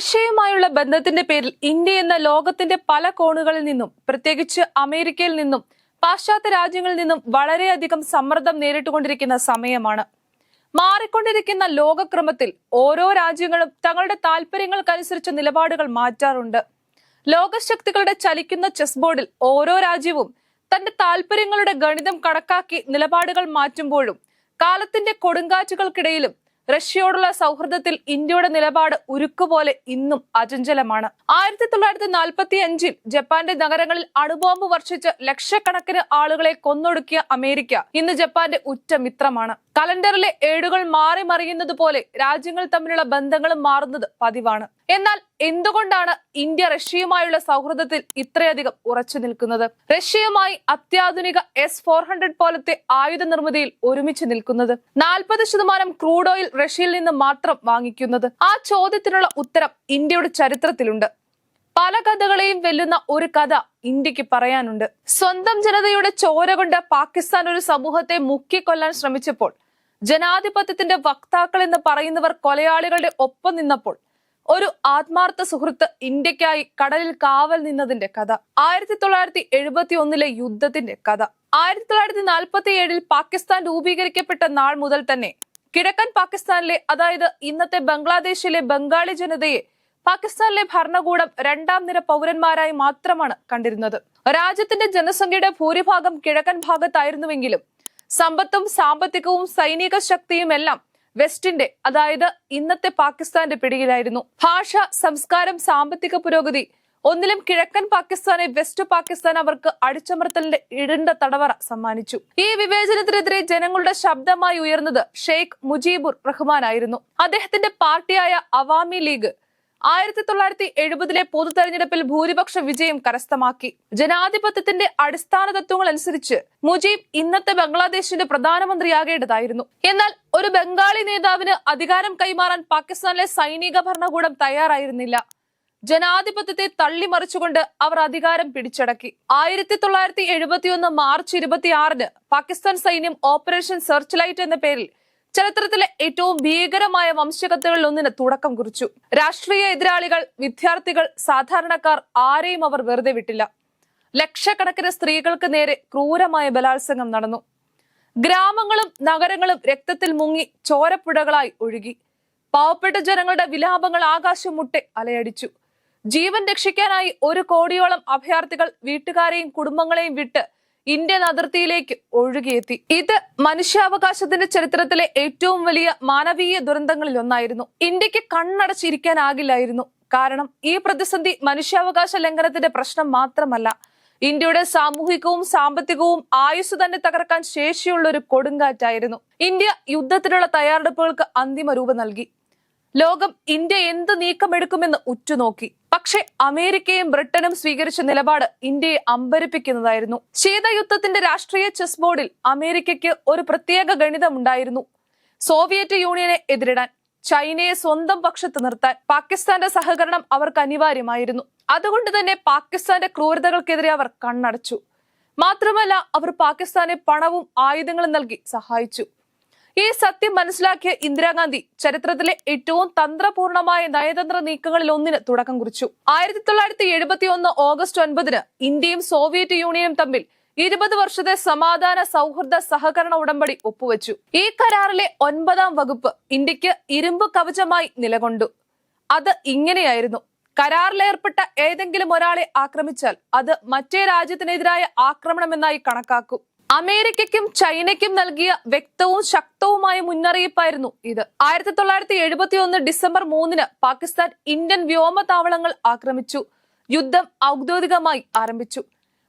റഷ്യയുമായുള്ള ബന്ധത്തിന്റെ പേരിൽ ഇന്ത്യ എന്ന ലോകത്തിന്റെ പല കോണുകളിൽ നിന്നും പ്രത്യേകിച്ച് അമേരിക്കയിൽ നിന്നും പാശ്ചാത്യ രാജ്യങ്ങളിൽ നിന്നും വളരെയധികം സമ്മർദ്ദം നേരിട്ടുകൊണ്ടിരിക്കുന്ന സമയമാണ്. മാറിക്കൊണ്ടിരിക്കുന്ന ലോകക്രമത്തിൽ ഓരോ രാജ്യങ്ങളും തങ്ങളുടെ താല്പര്യങ്ങൾക്കനുസരിച്ച് നിലപാടുകൾ മാറ്റാറുണ്ട്. ലോകശക്തികളുടെ ചലിക്കുന്ന ചെസ് ബോർഡിൽ ഓരോ രാജ്യവും തന്റെ താല്പര്യങ്ങളുടെ ഗണിതം കണക്കാക്കി നിലപാടുകൾ മാറ്റുമ്പോഴും കാലത്തിന്റെ കൊടുങ്കാറ്റുകൾക്കിടയിലും റഷ്യയോടുള്ള സൗഹൃദത്തിൽ ഇന്ത്യയുടെ നിലപാട് ഉരുക്കുപോലെ ഇന്നും അചഞ്ചലമാണ്. ആയിരത്തി തൊള്ളായിരത്തി നാൽപ്പത്തി അഞ്ചിൽ ജപ്പാന്റെ നഗരങ്ങളിൽ അണുബോംബ് വർഷിച്ച് ലക്ഷക്കണക്കിന് ആളുകളെ കൊന്നൊടുക്കിയ അമേരിക്ക ഇന്ന് ജപ്പാന്റെ ഉറ്റ മിത്രമാണ് കലണ്ടറിലെ ഏടുകൾ മാറി മറിയുന്നത് പോലെ രാജ്യങ്ങൾ തമ്മിലുള്ള ബന്ധങ്ങളും മാറുന്നത് പതിവാണ്. എന്നാൽ എന്തുകൊണ്ടാണ് ഇന്ത്യ റഷ്യയുമായുള്ള സൗഹൃദത്തിൽ ഇത്രയധികം ഉറച്ചു നിൽക്കുന്നത്? റഷ്യയുമായി അത്യാധുനിക എസ് ഫോർ ഹൺഡ്രഡ് പോലത്തെ ആയുധ നിർമ്മിതിയിൽ ഒരുമിച്ച് നിൽക്കുന്നത്? നാൽപ്പത് ശതമാനം ക്രൂഡ് ഓയിൽ റഷ്യയിൽ നിന്ന് മാത്രം വാങ്ങിക്കുന്നത്? ആ ചോദ്യത്തിനുള്ള ഉത്തരം ഇന്ത്യയുടെ ചരിത്രത്തിലുണ്ട്. പല കഥകളെയും വെല്ലുന്ന ഒരു കഥ ഇന്ത്യയ്ക്ക് പറയാനുണ്ട്. സ്വന്തം ജനതയുടെ ചോര കൊണ്ട് പാകിസ്ഥാൻ ഒരു സമൂഹത്തെ മുക്കിക്കൊല്ലാൻ ശ്രമിച്ചപ്പോൾ ജനാധിപത്യത്തിന്റെ വക്താക്കൾ എന്ന് പറയുന്നവർ കൊലയാളികളുടെ ഒപ്പം നിന്നപ്പോൾ ഒരു ആത്മാർത്ഥ സുഹൃത്ത് ഇന്ത്യക്കായി കടലിൽ കാവൽ നിന്നതിന്റെ കഥ. ആയിരത്തി തൊള്ളായിരത്തി എഴുപത്തി ഒന്നിലെ യുദ്ധത്തിന്റെ കഥ. ആയിരത്തി തൊള്ളായിരത്തി നാൽപ്പത്തി ഏഴിൽ പാകിസ്ഥാൻ രൂപീകരിക്കപ്പെട്ട നാൾ മുതൽ തന്നെ കിഴക്കൻ പാകിസ്ഥാനിലെ അതായത് ഇന്നത്തെ ബംഗ്ലാദേശിലെ ബംഗാളി ജനതയെ പാകിസ്ഥാനിലെ ഭരണകൂടം രണ്ടാം നിര പൗരന്മാരായി മാത്രമാണ് കണ്ടിരുന്നത്. രാജ്യത്തിന്റെ ജനസംഖ്യയുടെ ഭൂരിഭാഗം കിഴക്കൻ ഭാഗത്തായിരുന്നുവെങ്കിലും സമ്പത്തും സാമ്പത്തികവും സൈനിക ശക്തിയും എല്ലാം വെസ്റ്റിന്റെ അതായത് ഇന്നത്തെ പാകിസ്ഥാന്റെ പിടിയിലായിരുന്നു. ഭാഷ സംസ്കാരം സാമ്പത്തിക പുരോഗതി ഒന്നിലും കിഴക്കൻ പാകിസ്ഥാനെ വെസ്റ്റ് പാകിസ്ഥാൻ അവർക്ക് അടിച്ചമർത്തലിന്റെ ഇടണ്ട തടവറ സമ്മാനിച്ചു. ഈ വിവേചനത്തിനെതിരെ ജനങ്ങളുടെ ശബ്ദമായി ഉയർന്നത് ഷെയ്ഖ് മുജീബുർ റഹ്മാൻ ആയിരുന്നു അദ്ദേഹത്തിന്റെ പാർട്ടിയായ അവാമി ലീഗ് ആയിരത്തി തൊള്ളായിരത്തി എഴുപതിലെ പൊതു തെരഞ്ഞെടുപ്പിൽ ഭൂരിപക്ഷ വിജയം കരസ്ഥമാക്കി. ജനാധിപത്യത്തിന്റെ അടിസ്ഥാന തത്വങ്ങൾ അനുസരിച്ച് മുജീബ് ഇന്നത്തെ ബംഗ്ലാദേശിന്റെ പ്രധാനമന്ത്രിയാകേണ്ടതായിരുന്നു. എന്നാൽ ഒരു ബംഗാളി നേതാവിന് അധികാരം കൈമാറാൻ പാകിസ്ഥാനിലെ സൈനിക ഭരണകൂടം തയ്യാറായിരുന്നില്ല. ജനാധിപത്യത്തെ തള്ളിമറിച്ചുകൊണ്ട് അവർ അധികാരം പിടിച്ചടക്കി. ആയിരത്തി തൊള്ളായിരത്തി എഴുപത്തിയൊന്ന് മാർച്ച് ഇരുപത്തിയാറിന് പാകിസ്ഥാൻ സൈന്യം ഓപ്പറേഷൻ സെർച്ച് ലൈറ്റ് എന്ന പേരിൽ ചരിത്രത്തിലെ ഏറ്റവും ഭീകരമായ വംശകത്തുകളിൽ ഒന്നിന് തുടക്കം കുറിച്ചു. രാഷ്ട്രീയ എതിരാളികൾ വിദ്യാർത്ഥികൾ സാധാരണക്കാർ ആരെയും അവർ വെറുതെ വിട്ടില്ല. ലക്ഷക്കണക്കിന് സ്ത്രീകൾക്ക് നേരെ ക്രൂരമായ ബലാത്സംഗം നടന്നു. ഗ്രാമങ്ങളും നഗരങ്ങളും രക്തത്തിൽ മുങ്ങി ചോരപ്പുഴകളായി ഒഴുകി. പാവപ്പെട്ട ജനങ്ങളുടെ വിലാപങ്ങൾ ആകാശം മുട്ടെ അലയടിച്ചു. ജീവൻ രക്ഷിക്കാനായി ഒരു കോടിയോളം അഭയാർത്ഥികൾ വീട്ടുകാരെയും കുടുംബങ്ങളെയും വിട്ട് ഇന്ത്യൻ അതിർത്തിയിലേക്ക് ഒഴുകിയെത്തി. ഇത് മനുഷ്യാവകാശത്തിന്റെ ചരിത്രത്തിലെ ഏറ്റവും വലിയ മാനവീയ ദുരന്തങ്ങളിൽ ഒന്നായിരുന്നു. ഇന്ത്യയ്ക്ക് കണ്ണടച്ചിരിക്കാനാകില്ലായിരുന്നു. കാരണം ഈ പ്രതിസന്ധി മനുഷ്യാവകാശ ലംഘനത്തിന്റെ പ്രശ്നം മാത്രമല്ല. ഇന്ത്യയുടെ സാമൂഹികവും സാമ്പത്തികവും ആയുസ് തന്നെ തകർക്കാൻ ശേഷിയുള്ള ഒരു കൊടുങ്കാറ്റായിരുന്നു. ഇന്ത്യ യുദ്ധത്തിനുള്ള തയ്യാറെടുപ്പുകൾക്ക് അന്തിമ രൂപം നൽകി. ലോകം ഇന്ത്യ എന്ത് നീക്കമെടുക്കുമെന്ന് ഉറ്റുനോക്കി. പക്ഷെ അമേരിക്കയും ബ്രിട്ടനും സ്വീകരിച്ച നിലപാട് ഇന്ത്യയെ അമ്പരിപ്പിക്കുന്നതായിരുന്നു. ശീതയുദ്ധത്തിന്റെ രാഷ്ട്രീയ ചെസ് ബോർഡിൽ അമേരിക്കയ്ക്ക് ഒരു പ്രത്യേക ഗണിതമുണ്ടായിരുന്നു. സോവിയറ്റ് യൂണിയനെ എതിരിടാൻ ചൈനയെ സ്വന്തം പക്ഷത്ത് നിർത്താൻ പാകിസ്ഥാന്റെ സഹകരണം അവർക്ക് അനിവാര്യമായിരുന്നു. അതുകൊണ്ട് തന്നെ പാകിസ്ഥാന്റെ ക്രൂരതകൾക്കെതിരെ അവർ കണ്ണടച്ചു. മാത്രമല്ല അവർ പാകിസ്ഥാനെ പണവും ആയുധങ്ങളും നൽകി സഹായിച്ചു. ഈ സത്യം മനസ്സിലാക്കിയ ഇന്ദിരാഗാന്ധി ചരിത്രത്തിലെ ഏറ്റവും തന്ത്രപൂർണമായ നയതന്ത്ര നീക്കങ്ങളിൽ ഒന്നിന് തുടക്കം കുറിച്ചു. ആയിരത്തി തൊള്ളായിരത്തി എഴുപത്തി ഒന്ന് ഓഗസ്റ്റ് ഒൻപതിന് ഇന്ത്യയും സോവിയറ്റ് യൂണിയനും തമ്മിൽ ഇരുപത് വർഷത്തെ സമാധാന സൗഹൃദ സഹകരണ ഉടമ്പടി ഒപ്പുവെച്ചു. ഈ കരാറിലെ ഒൻപതാം വകുപ്പ് ഇന്ത്യയ്ക്ക് ഇരുമ്പ് കവചമായി നിലകൊണ്ടു. അത് ഇങ്ങനെയായിരുന്നു. കരാറിലേർപ്പെട്ട ഏതെങ്കിലും ഒരാളെ ആക്രമിച്ചാൽ അത് മറ്റേ രാജ്യത്തിനെതിരായ ആക്രമണമെന്നായി കണക്കാക്കും. അമേരിക്കയ്ക്കും ചൈനയ്ക്കും നൽകിയ വ്യക്തവും ശക്തവുമായ മുന്നറിയിപ്പായിരുന്നു ഇത്. ആയിരത്തി തൊള്ളായിരത്തി എഴുപത്തി ഒന്ന് ഡിസംബർ മൂന്നിന് പാകിസ്ഥാൻ ഇന്ത്യൻ വ്യോമതാവളങ്ങൾ ആക്രമിച്ചു. യുദ്ധം ഔദ്യോഗികമായി ആരംഭിച്ചു.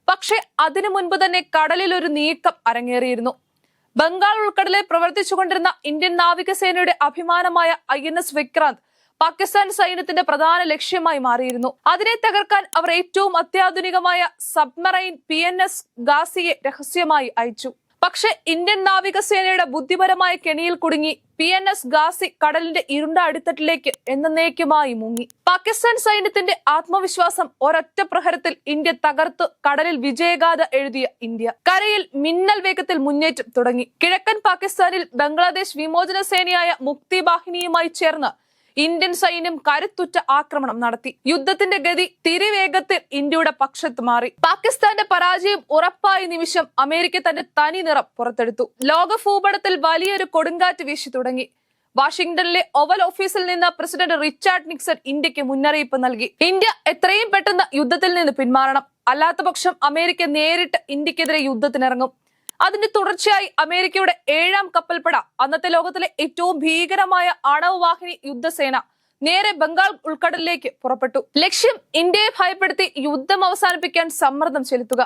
പക്ഷെ അതിനു മുൻപ് തന്നെ കടലിൽ ഒരു നീക്കം അരങ്ങേറിയിരുന്നു. ബംഗാൾ ഉൾക്കടലിൽ പ്രവർത്തിച്ചുകൊണ്ടിരുന്ന ഇന്ത്യൻ നാവികസേനയുടെ അഭിമാനമായ I N S Vikrant Pakistan സൈന്യത്തിന്റെ പ്രധാന ലക്ഷ്യമായി മാറിയിരുന്നു. അതിനെ തകർക്കാൻ അവർ ഏറ്റവും അത്യാധുനികമായ സബ്മറൈൻ പി എൻ എസ് ഗാസിയെ രഹസ്യമായി അയച്ചു. പക്ഷെ ഇന്ത്യൻ നാവികസേനയുടെ ബുദ്ധിപരമായ കെണിയിൽ കുടുങ്ങി പി എൻ എസ് ഗാസി കടലിന്റെ ഇരുണ്ട അടിത്തട്ടിലേക്ക് എന്നേക്കുമായി മുങ്ങി. പാകിസ്ഥാൻ സൈന്യത്തിന്റെ ആത്മവിശ്വാസം ഒരൊറ്റ പ്രഹരത്തിൽ ഇന്ത്യ തകർത്തു കടലിൽ വിജയഗാഥ എഴുതിയ ഇന്ത്യ. കരയിൽ മിന്നൽ വേഗത്തിൽ മുന്നേറ്റം തുടങ്ങി. കിഴക്കൻ പാകിസ്ഥാനിൽ ബംഗ്ലാദേശ് വിമോചന സേനയായ മുക്തി ബാഹിനിയുമായി ചേർന്ന് ഇന്ത്യൻ സൈന്യം കരുത്തുറ്റ ആക്രമണം നടത്തി. യുദ്ധത്തിന്റെ ഗതി തിരിവേഗത്തിൽ ഇന്ത്യയുടെ പക്ഷത്ത് മാറി. പാകിസ്ഥാന്റെ പരാജയം ഉറപ്പായ നിമിഷം അമേരിക്ക തന്റെ തനി നിറം പുറത്തെടുത്തു. ലോക ഭൂപടത്തിൽ വലിയൊരു കൊടുങ്കാറ്റ് വീശി തുടങ്ങി. വാഷിംഗ്ടണിലെ ഒവൽ ഓഫീസിൽ നിന്ന് പ്രസിഡന്റ് റിച്ചാർഡ് നിക്സൺ ഇന്ത്യയ്ക്ക് മുന്നറിയിപ്പ് നൽകി. ഇന്ത്യ എത്രയും പെട്ടെന്ന് യുദ്ധത്തിൽ നിന്ന് പിന്മാറണം. അല്ലാത്തപക്ഷം അമേരിക്ക നേരിട്ട് ഇന്ത്യക്കെതിരെ യുദ്ധത്തിനിറങ്ങും. അതിന്റെ തുടർച്ചയായി അമേരിക്കയുടെ ഏഴാം കപ്പൽപ്പട അന്നത്തെ ലോകത്തിലെ ഏറ്റവും ഭീകരമായ ആണവവാഹിനി യുദ്ധസേന നേരെ ബംഗാൾ ഉൾക്കടലിലേക്ക് പുറപ്പെട്ടു. ലക്ഷ്യം ഇന്ത്യയെ ഭയപ്പെടുത്തി യുദ്ധം അവസാനിപ്പിക്കാൻ സമ്മർദ്ദം ചെലുത്തുക.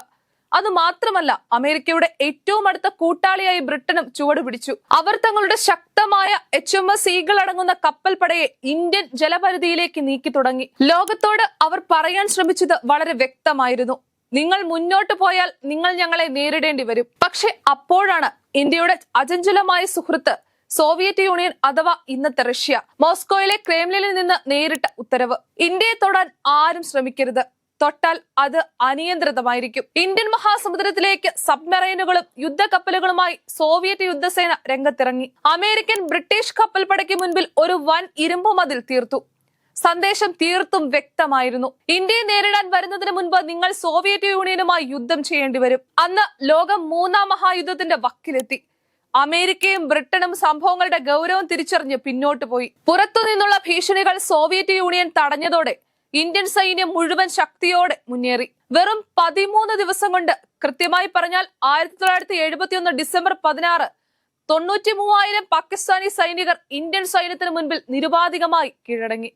അത് മാത്രമല്ല അമേരിക്കയുടെ ഏറ്റവും അടുത്ത കൂട്ടാളിയായി ബ്രിട്ടനും ചുവടുപിടിച്ചു അവർ തങ്ങളുടെ ശക്തമായ എച്ച് എം എസ് സീകൾ അടങ്ങുന്ന കപ്പൽപ്പടയെ ഇന്ത്യൻ ജലപരിധിയിലേക്ക് നീക്കി തുടങ്ങി. ലോകത്തോട് അവർ പറയാൻ ശ്രമിച്ചത് വളരെ വ്യക്തമായിരുന്നു. നിങ്ങൾ മുന്നോട്ട് പോയാൽ നിങ്ങൾ ഞങ്ങളെ നേരിടേണ്ടി വരും. പക്ഷെ അപ്പോഴാണ് ഇന്ത്യയുടെ അചഞ്ചലമായ സുഹൃത്ത് സോവിയറ്റ് യൂണിയൻ അഥവാ ഇന്നത്തെ റഷ്യ മോസ്കോയിലെ ക്രേംലിനിൽ നിന്ന് നേരിട്ട ഉത്തരവ്. ഇന്ത്യയെ തൊടാൻ ആരും ശ്രമിക്കരുത്. തൊട്ടാൽ അത് അനിയന്ത്രിതമായിരിക്കും. ഇന്ത്യൻ മഹാസമുദ്രത്തിലേക്ക് സബ്മറൈനുകളും യുദ്ധക്കപ്പലുകളുമായി സോവിയറ്റ് യുദ്ധസേന രംഗത്തിറങ്ങി. അമേരിക്കൻ ബ്രിട്ടീഷ് കപ്പൽപ്പടയ്ക്ക് മുൻപിൽ ഒരു വൻ ഇരുമ്പ് മതിൽ തീർത്തു. സന്ദേശം തീർത്തും വ്യക്തമായിരുന്നു. ഇന്ത്യയെ നേരിടാൻ വരുന്നതിന് മുൻപ് നിങ്ങൾ സോവിയറ്റ് യൂണിയനുമായി യുദ്ധം ചെയ്യേണ്ടി വരും. അന്ന് ലോകം മൂന്നാം മഹായുദ്ധത്തിന്റെ വക്കിലെത്തി. അമേരിക്കയും ബ്രിട്ടനും സംഭവങ്ങളുടെ ഗൗരവം തിരിച്ചറിഞ്ഞ് പിന്നോട്ട് പോയി. പുറത്തു നിന്നുള്ള ഭീഷണികൾ സോവിയറ്റ് യൂണിയൻ തടഞ്ഞതോടെ ഇന്ത്യൻ സൈന്യം മുഴുവൻ ശക്തിയോടെ മുന്നേറി. വെറും പതിമൂന്ന് ദിവസം കൊണ്ട് കൃത്യമായി പറഞ്ഞാൽ ആയിരത്തി തൊള്ളായിരത്തി എഴുപത്തിയൊന്ന് ഡിസംബർ പതിനാറ് തൊണ്ണൂറ്റി മൂവായിരം പാകിസ്ഥാനി സൈനികർ ഇന്ത്യൻ സൈന്യത്തിന് മുൻപിൽ നിരുപാധികമായി കീഴടങ്ങി.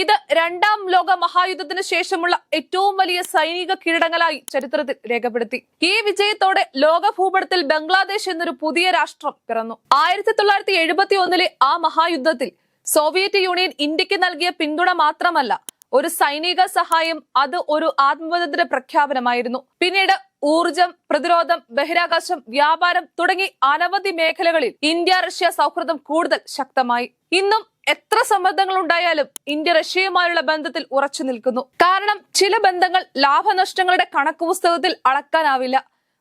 ഇത് രണ്ടാം ലോക മഹായുദ്ധത്തിന് ശേഷമുള്ള ഏറ്റവും വലിയ സൈനിക കീഴടങ്ങലായി ചരിത്രത്തിൽ രേഖപ്പെടുത്തി. ഈ വിജയത്തോടെ ലോക ഭൂപടത്തിൽ ബംഗ്ലാദേശ് എന്നൊരു പുതിയ രാഷ്ട്രം പിറന്നു. ആയിരത്തി തൊള്ളായിരത്തി എഴുപത്തി ഒന്നിലെ ആ മഹായുദ്ധത്തിൽ സോവിയറ്റ് യൂണിയൻ ഇന്ത്യയ്ക്ക് നൽകിയ പിന്തുണ മാത്രമല്ല ഒരു സൈനിക സഹായം അത് ഒരു ആത്മബന്ധത്തിന്റെ പ്രഖ്യാപനമായിരുന്നു. പിന്നീട് ഊർജം പ്രതിരോധം ബഹിരാകാശം വ്യാപാരം തുടങ്ങി അനവധി മേഖലകളിൽ ഇന്ത്യ റഷ്യ സൗഹൃദം കൂടുതൽ ശക്തമായി. ഇന്നും എത്ര സമ്മർദ്ദങ്ങൾ ഉണ്ടായാലും ഇന്ത്യ റഷ്യയുമായുള്ള ബന്ധത്തിൽ ഉറച്ചു നിൽക്കുന്നു. കാരണം ചില ബന്ധങ്ങൾ ലാഭനഷ്ടങ്ങളുടെ കണക്ക് പുസ്തകത്തിൽ അളക്കാനാവില്ല.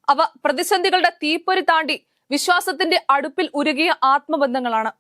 അവ പ്രതിസന്ധികളുടെ തീപ്പൊരി താണ്ടി വിശ്വാസത്തിന്റെ അടുപ്പിൽ ഉരുകിയ ആത്മബന്ധങ്ങളാണ്.